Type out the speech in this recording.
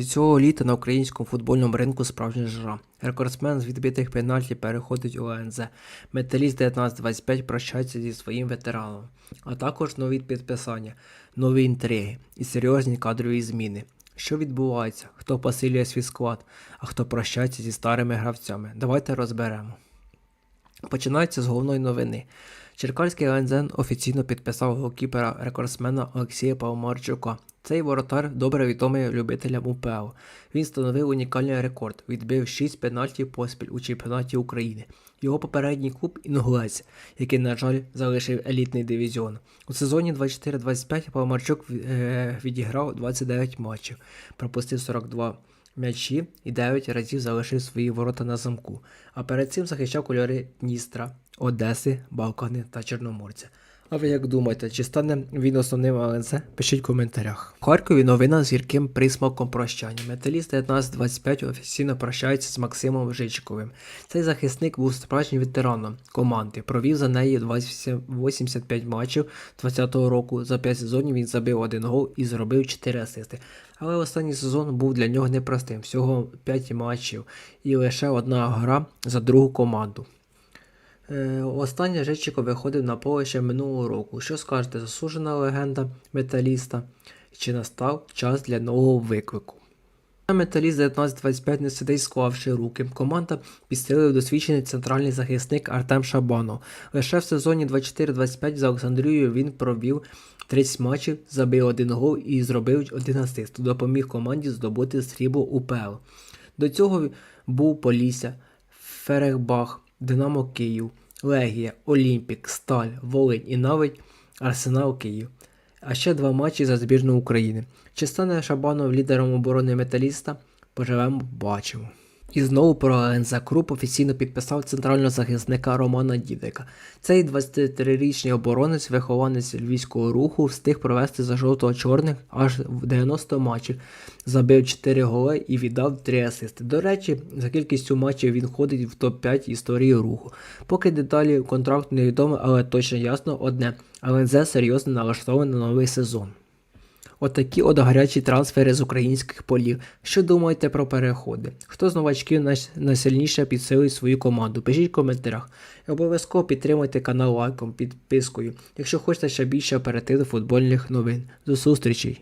Від цього літа на українському футбольному ринку справжня жара. Рекордсмен з відбитих пенальті переходить у ОНЗ. Металіст 1925 прощається зі своїм ветераном, а також нові підписання, нові інтриги і серйозні кадрові зміни. Що відбувається? Хто посилює свій склад, а хто прощається зі старими гравцями? Давайте розберемо. Починається з головної новини. Черкаський ЛНЗ офіційно підписав голкіпера рекордсмена Олексія Павмарчука. Цей воротар добре відомий любителям УПЛ. Він встановив унікальний рекорд, відбив 6 пенальтів поспіль у чемпіонаті України. Його попередній клуб Інгулець, який, на жаль, залишив елітний дивізіон. У сезоні 24-25 Павмарчук е, відіграв 29 матчів, пропустив 42 м'ячі і 9 разів залишив свої ворота на замку, а перед цим захищав кольори Дністра, Одеси, Балкани та Чорноморця. А ви як думаєте, чи стане він основним ЛНЗ? Пишіть в коментарях. В Харкові новина з гірким присмаком прощання. Металіст 1925 офіційно прощається з Максимом Жичковим. Цей захисник був справжнім ветераном команди. Провів за неї 85 матчів 20-го року. За 5 сезонів він забив один гол і зробив 4 асисти. Але останній сезон був для нього непростим. Всього 5 матчів і лише одна гра за другу команду. Е, Останній Жечико виходив на поле ще минулого року. Що скажете, засуджена легенда металіста? Чи настав час для нового виклику? Металіст 1925 не сидить склавши руки. Команда підсилив досвідчений центральний захисник Артем Шабанов. Лише в сезоні 24-25 за Олександрією він провів 30 матчів, забив один гол і зробив один асист. Допоміг команді здобути срібло УПЛ. До цього був Полісся, Ферехбах, Динамо Київ, Легія, Олімпік, Сталь, Волинь і навіть Арсенал Київ. А ще два матчі за збірну України. Чи стане Шабанов лідером оборони металіста? Поживемо, бачимо. І знову про ЛНЗ Круп офіційно підписав центрального захисника Романа Дідика. Цей 23-річний оборонець, вихованець львівського руху, встиг провести за жовто-чорних аж в 90 матчів, забив 4 голи і віддав 3 асисти. До речі, за кількістю матчів він входить в топ-5 історії руху. Поки деталі контракту невідомо, але точно ясно одне: ЛНЗ серйозно налаштований на новий сезон. Отакі от гарячі трансфери з українських полів. Що думаєте про переходи? Хто з новачків най- найсильніше підсилить свою команду? Пишіть в коментарях. І обов'язково підтримуйте канал лайком, підпискою, якщо хочете ще більше оперативних футбольних новин. До зустрічей!